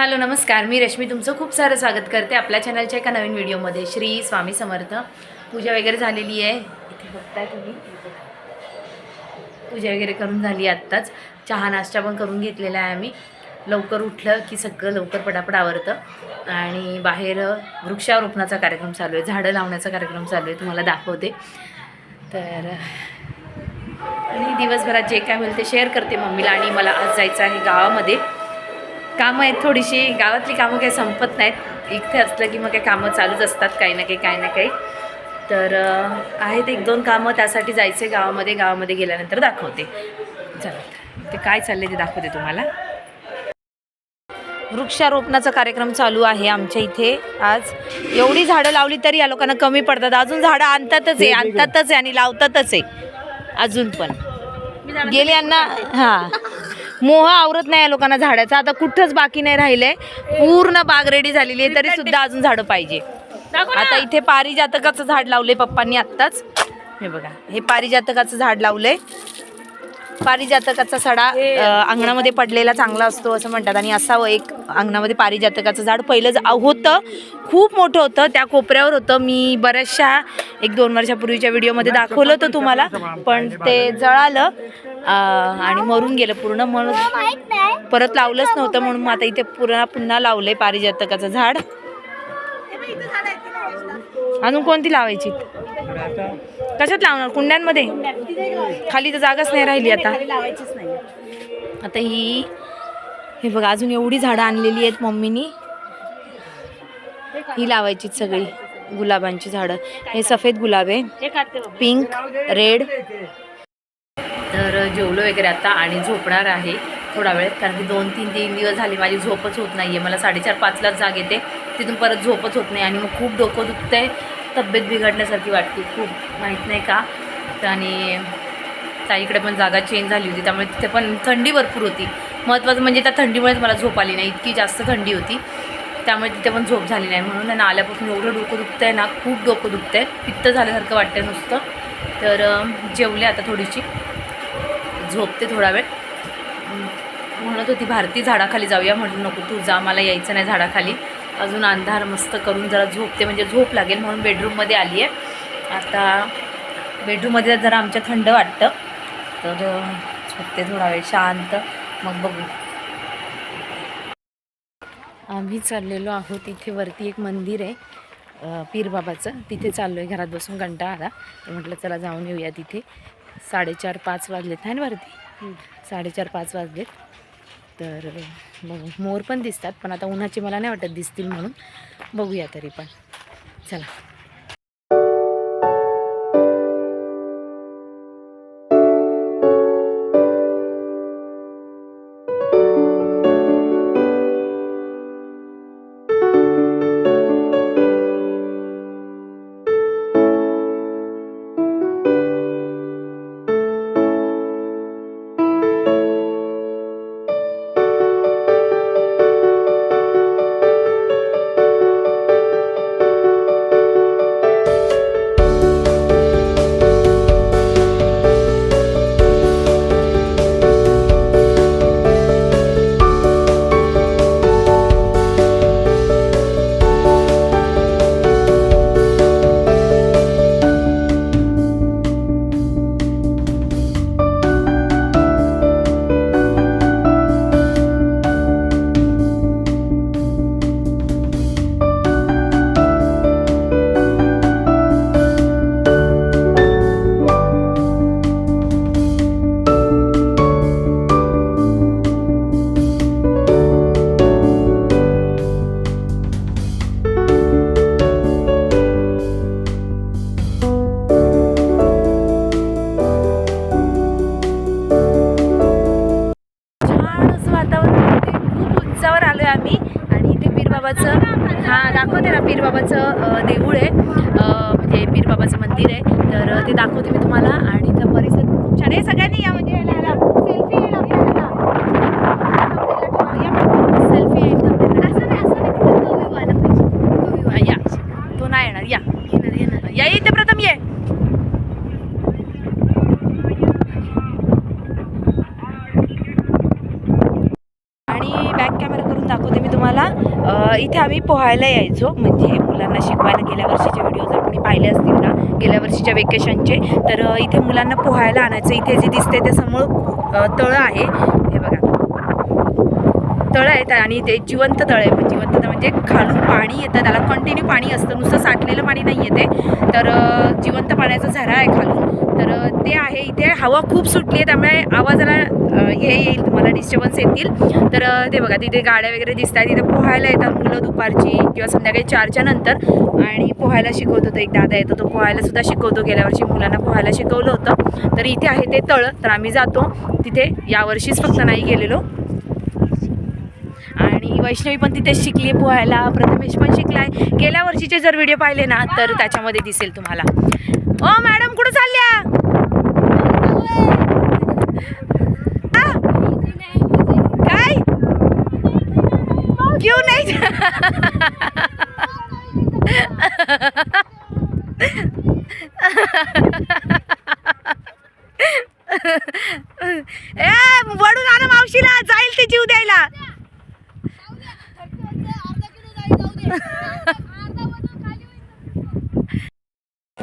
Hello नमस्कार. मी रश्मी तुमचं खूप सारं स्वागत करते आपल्या चॅनलच्या एका नवीन व्हिडिओमध्ये श्री स्वामी समर्थ. पूजा वगैरे झालेली आहे. इथे बघताय तुम्ही. पूजा वगैरे करून झाली आत्ताच. चहा नाश्ता पण करून घेतलेला आहे आम्ही. लवकर उठलं की सगळं लवकर पटापट आवरतं. आणि बाहेर वृक्षारोपणाचा कार्यक्रम चालू आहे. झाडं लावण्याचा कार्यक्रम चालू आहे. तुम्हाला दाखवते. तर आणि दिवसभरात जे काय होईल ते शेअर करते मम्मीला. आणि मला आज जायचं आहे गावामध्ये. कामं आहेत थोडीशी. गावातली कामं काही संपत नाहीत. इथे असलं की मग काही कामं चालूच असतात काही ना काही काही ना काही. तर आहेत एक दोन कामं त्यासाठी जायचे गावामध्ये. गावामध्ये गेल्यानंतर दाखवते. चला ते काय चाललंय ते दाखवते तुम्हाला. वृक्षारोपणाचा कार्यक्रम चालू आहे आमच्या इथे आज. एवढी झाडं लावली तरी या लोकांना कमी पडतात. अजून झाडं आणतातच आहे आणतातच आहे आणि लावतातच आहे. अजून पण. गेले यांना हां. मोह आवरत नाही या लोकांना झाडाचा. आता कुठंच बाकी नाही राहिलंय. पूर्ण बाग रेडी झालेली आहे तरी सुद्धा अजून झाडं पाहिजे. आता इथे पारिजातकाचं झाड लावलंय पप्पांनी आत्ताच. हे बघा हे पारिजातकाचं झाड लावलंय. पारिजातकाचा सडा अंगणामध्ये पडलेला चांगला असतो असं म्हणतात. आणि असावं एक अंगणामध्ये पारिजातकाचं झाड. पहिलं ज- होतं. खूप मोठं होतं. त्या कोपऱ्यावर होतं. मी बऱ्याचशा एक दोन वर्षापूर्वीच्या व्हिडिओमध्ये दाखवलं होतं तुम्हाला पण ते जळालं. आणि मरून गेलं पूर्ण. म्हणून परत लावलंच नव्हतं म्हणून मग आता इथे पुन्हा पुन्हा लावलंय पारिजातकाचं झाड. अजून कोणती लावायची? कशात लावणार? कुंड्यांमध्ये? खाली तर जागाच नाही राहिली आता. आता ही हे बघा अजून एवढी झाडं आणलेली आहेत मम्मीनी. ही लावायची सगळी गुलाबांची झाडं. हे सफेद गुलाब आहे. Pink red. तर जेवलो वगैरे आता आणि झोपणार आहे थोडा वेळ कारण की दोन तीन तीन दिवस झाले माझी झोपच होत नाही आहे मला साडेचार पाचलाच जाग येते. तिथून परत झोपच होत नाही आणि मग खूप डोकं दुखतं आहे तब्येत बिघडण्यासारखी वाटते खूप माहीत नाही का? आणि ताईकडे पण जागा चेंज झाली होती त्यामुळे तिथे पण थंडी भरपूर होती. महत्त्वाचं म्हणजे त्या थंडीमुळेच मला झोप आली नाही इतकी जास्त थंडी होती. त्यामुळे तिथे पण झोप झाली नाही. म्हणून ना आल्यापासून एवढं डोकं दुखतं आहे ना खूप डोकं दुखतं आहे पित्त झाल्यासारखं वाटतं नुसतं. तर जेवले आता थोडीशी. झोपते थोडा वेळ. म्हणत होती भारती झाडाखाली जाऊया. म्हटलं नको तू जा मला यायचं नाही झाडाखाली. अजून अंधार मस्त करून जरा झोपते म्हणजे झोप लागेल म्हणून बेडरूममध्ये आली आहे आता बेडरूममध्ये जरा आमच्या थंड वाटतं. तर झोपते थोडा वेळ शांत. मग बघू. आम्ही चाललेलो आहोत इथे वरती एक मंदिर आहे पीरबाबाचं. तिथे चाललो आहे घरात बसून कंटाळा. आला तर म्हटलं चला जाऊन येऊया तिथे. साडेचार पाच वाजलेत ना वरती? साडेचार पाच वाजलेत. तर बघू. मोर पण दिसतात पण आता उन्हाची मला नाही वाटत दिसतील म्हणून. बघूया तरी पण. चला. आम्ही. आणि इथे पीरबाबाचं हां दाखवते ना पीरबाबाचं देऊळ आहे. म्हणजे पीरबाबाचं मंदिर आहे. तर ते दाखवते मी तुम्हाला. आणि त्या परिसर खूप छान आहे. सगळ्यांनी या म्हणजे सेल्फी येईल आपल्याला सेल्फी येईल या तो नाही येणार या या इथे प्रथम ये आणि बॅक कॅमेरा करून दाखवते दाखवते मी तुम्हाला अ, इथे आम्ही पोहायला यायचो. म्हणजे मुलांना शिकवायला गेल्या वर्षीचे व्हिडिओ जर कोणी पाहिले असतील ना? गेल्या वर्षीच्या वेकेशनचे तर इथे मुलांना पोहायला आणायचं. इथे जे दिसते ते समोर तळं आहे. हे बघा. तळं आहेत आणि ते जिवंत तळ आहे. जिवंत तळ म्हणजे खालून पाणी येतं. त्याला कंटिन्यू पाणी असतं. नुसतं साठलेलं पाणी नाही येते तर जिवंत पाण्याचा झरा आहे खालून. तर ते आहे. इथे हवा खूप सुटली आहे त्यामुळे आवाजाला हे येईल तुम्हाला डिस्टर्बन्स येतील. तर ते बघा तिथे गाड्या वगैरे दिसत आहेत तिथे पोहायला येतात मुलं दुपारची किंवा संध्याकाळी चारच्या नंतर. आणि पोहायला शिकवत होतो एक दादा येतो तो पोहायला सुद्धा शिकवतो. गेल्या वर्षी मुलांना पोहायला शिकवलं होतं. तर इथे आहे ते तळ तर आम्ही जातो. तिथे यावर्षीच फक्त नाही गेलेलो. आणि वैष्णवी पण तिथे शिकली पोहायला. प्रथमेश पण शिकला गेल्या वर्षीचे जर व्हिडिओ पाहिले ना तर त्याच्यामध्ये दिसेल तुम्हाला. ओ मॅडम कुठं चालल्या? काय? क्यू नाही ए वडून आलं मावशीला जाईल ते जीव द्यायला.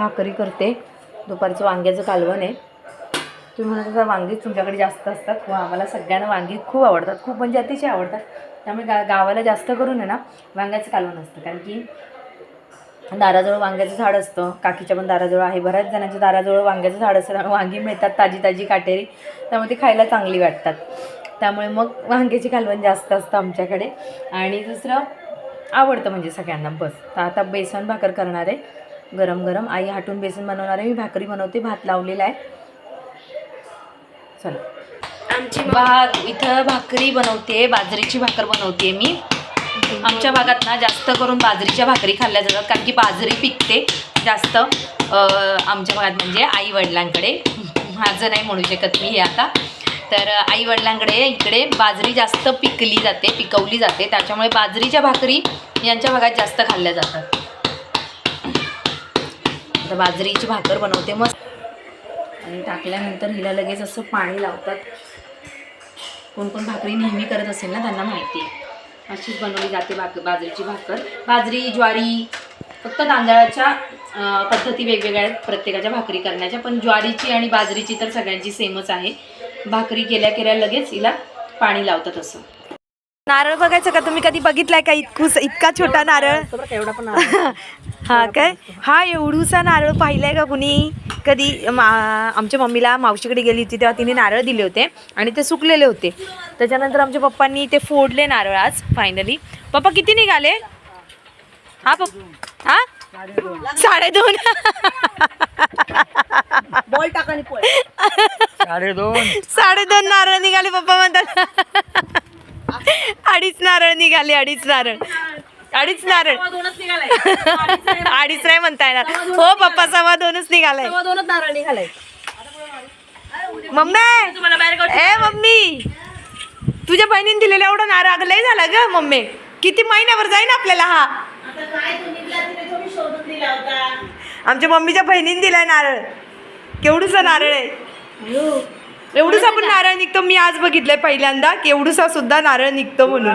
भाकरी करते. दुपारचं वांग्याचं कालवण आहे. तुम्ही म्हणत होता वांगी तुमच्याकडे जास्त असतात. व आम्हाला सगळ्यांना वांगी खूप आवडतात. खूप म्हणजे अतिशय आवडतात. त्यामुळे गा गावाला जास्त करून आहे ना वांग्याचं कालवण असतं. कारण की दाराजवळ वांग्याचं झाड असतं. काकीच्या पण दाराजवळ आहे. बऱ्याच जणांच्या दाराजवळ वांग्याचं झाड असतं. त्यामुळे वांगी मिळतात ताजी ताजी काटेरी. त्यामुळे ती खायला चांगली वाटतात. त्यामुळे मग वांग्याची कालवण जास्त असतं आमच्याकडे. आणि दुसरं आवडतं म्हणजे सगळ्यांना. बस. तर आता बेसन भाकर करणार आहे. गरम गरम. आई हाटून बेसन बनवणार आहे. मी भाकरी बनवते. भात लावलेला आहे. चला. आमची भा इथं भाकरी बनवते. बाजरीची भाकर बनवते मी. आमच्या भागात ना जास्त करून बाजरीच्या भाकरी खाल्ल्या जातात. कारण की बाजरी पिकते जास्त. आमच्या भागात म्हणजे आई वडिलांकडे माझं नाही म्हणू शकत मी हे आता. तर आई वडिलांकडे इकडे बाजरी जास्त पिकली जाते पिकवली जाते. त्याच्यामुळे बाजरीच्या भाकरी यांच्या भागात जास्त खाल्ल्या जातात. आता बाजरीची भाकर बनवते मस्त. आणि टाकल्यानंतर हिला लगेच असं पाणी लावतात. कोण कोण भाकरी नेहमी करत असेल ना त्यांना माहिती. आहे अशीच बनवली जाते भाक बाजरीची भाकर. बाजरी ज्वारी फक्त तांदळाच्या पद्धती वेगवेगळ्या आहेत प्रत्येकाच्या भाकरी करण्याच्या पण ज्वारीची आणि बाजरीची तर सगळ्यांची सेमच आहे. भाकरी केल्या केल्या लगेच हिला पाणी लावतात असं. नारळ बघायचं का? तुम्ही कधी बघितलाय का? इतकूस इतका छोटा नारळ. एवढा पण हा काय? हा एवढूसा नारळ पाहिलाय का कुणी? कधी मा आमच्या मम्मीला मावशीकडे गेली होती तेव्हा तिने नारळ दिले होते आणि ते सुकलेले होते. त्याच्यानंतर आमच्या पप्पांनी ते फोडले नारळ आज फायनली पप्पा किती निघाले? हा पप्पा हा? साडेदोन. बॉल टाका साडेदोन. साडेदोन नारळ निघाले पप्पा म्हणतात. अडीच नारळ निघाले अडीच नारळ. अडीच नारळ. दोनच निघालाय. अडीच नाही म्हणता येणार हो पप्पा सव्वा दोनच निघालाय. तेव्हा दोनच नारळ निघालाय. मम्मी! तुम्हाला बाहेर गावची ए मम्मी! तुझ्या बहिणीने दिलेला एवढा नारळ लय झाला ग मम्मी. किती महिन्यावर जाईन आपल्याला हा? आमच्या मम्मीच्या बहिणीने दिलाय नारळ. केवढूसा नारळ आहे. एवढूसा पण नारळ निघतो मी आज बघितलंय पहिल्यांदा केवढूसा सुद्धा नारळ निघतो म्हणून.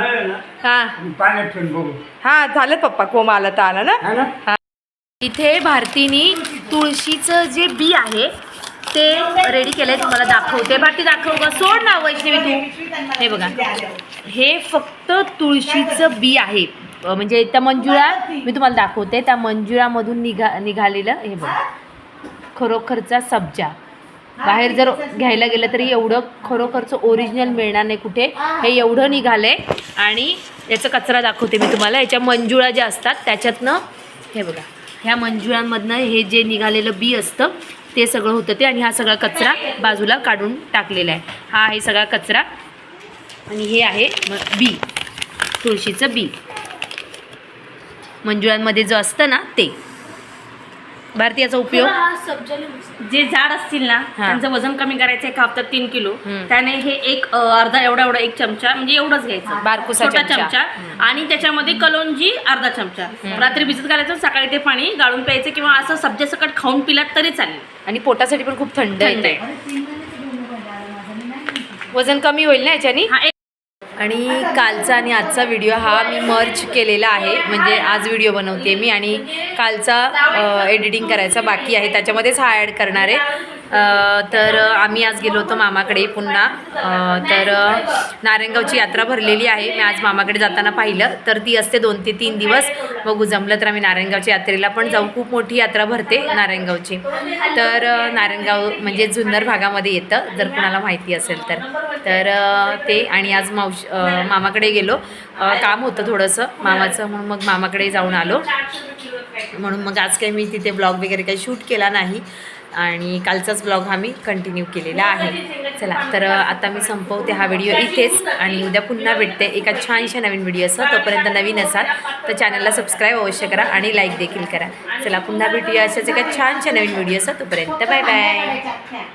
हा. पाण्यात ठेवून बघू. हा झालं पप्पा कोम आला तर आला ना? हा ना? इथे भारतीनी तुळशीचं जे बी आहे ते रेडी केलंय तुम्हाला दाखवते. भारती दाखव का सोड ना वैष्णवी तू. हे बघा. हे फक्त तुळशीचं बी आहे. अ, म्हणजे त्या मंजुळा मी तुम्हाला दाखवते. त्या मंजुळामधून निघा निघालेलं हे बघा. खरोखरचा सब्जा. बाहेर जर घ्यायला गेलं तरी एवढं खरोखरचं ओरिजिनल मिळणार नाही कुठे. हे एवढं निघालं आहे आणि याचा कचरा दाखवते मी तुम्हाला. याच्या मंजुळा ज्या असतात त्याच्यातनं हे बघा. ह्या मंजुळांमधनं हे जे निघालेलं बी असतं ते सगळं होतं ते. आणि हा सगळा कचरा बाजूला काढून टाकलेला आहे. हा आहे सगळा कचरा. आणि हे आहे बी. तुळशीचं बी. मंजुळांमध्ये जो असतं ना ते. भारती याचा उपयोग जे झाड असतील ना हा. त्यांचं वजन कमी करायचं एका हप्त्यात तीन किलो. हम्म. त्याने हे एक अ, अर्धा एवढा एवढा एक चमचा म्हणजे एवढंच घ्यायचं. बारकुसा छोटा चमचा. चमचा. आणि त्याच्यामध्ये कलोंजी अर्धा चमचा. रात्री भिजत घालायचं सकाळी ते पाणी गाळून प्यायचं किंवा असं सब्जा सकट खाऊन पिलात तरी चालेल. आणि पोटासाठी पण खूप थंड थंड आहे. आहे वजन कमी होईल ना याच्यानी? हा आणि कालचा आणि आजचा व्हिडिओ हा मी मर्च केलेला आहे. म्हणजे आज व्हिडिओ बनवते मी आणि कालचा एडिटिंग करायचा बाकी आहे. त्याच्यामध्येच हा ॲड करणार आहे. तर आम्ही आज गेलो होतो मामाकडे पुन्हा. तर नारायणगावची यात्रा भरलेली आहे. मी आज मामाकडे जाताना पाहिलं. तर ती असते दोन ते तीन दिवस. बघू जमलं तर आम्ही नारायणगावच्या यात्रेला पण जाऊ. खूप मोठी यात्रा भरते नारायणगावची तर नारायणगाव म्हणजे जुन्नर भागामध्ये येतं. जर कुणाला माहिती असेल तर. तर ते आणि आज मावश मामाकडे गेलो. काम होतं थोडंसं मामाचं. म्हणून मग मामाकडे जाऊन आलो. म्हणून मग आज काही मी तिथे ब्लॉग वगैरे काही शूट केला नाही. आणि कालचाच ब्लॉग हा मी कंटिन्यू केलेला आहे. चला तर आता मी संपवते हा व्हिडिओ इथेच आणि उद्या पुन्हा भेटते एका छानशा नवीन व्हिडिओसह तोपर्यंत नवीन असाल तर चॅनलला सबस्क्राईब अवश्य करा आणि लाईक देखील करा. चला पुन्हा भेटूया अशाच एका छानशा नवीन व्हिडिओसह तोपर्यंत बाय बाय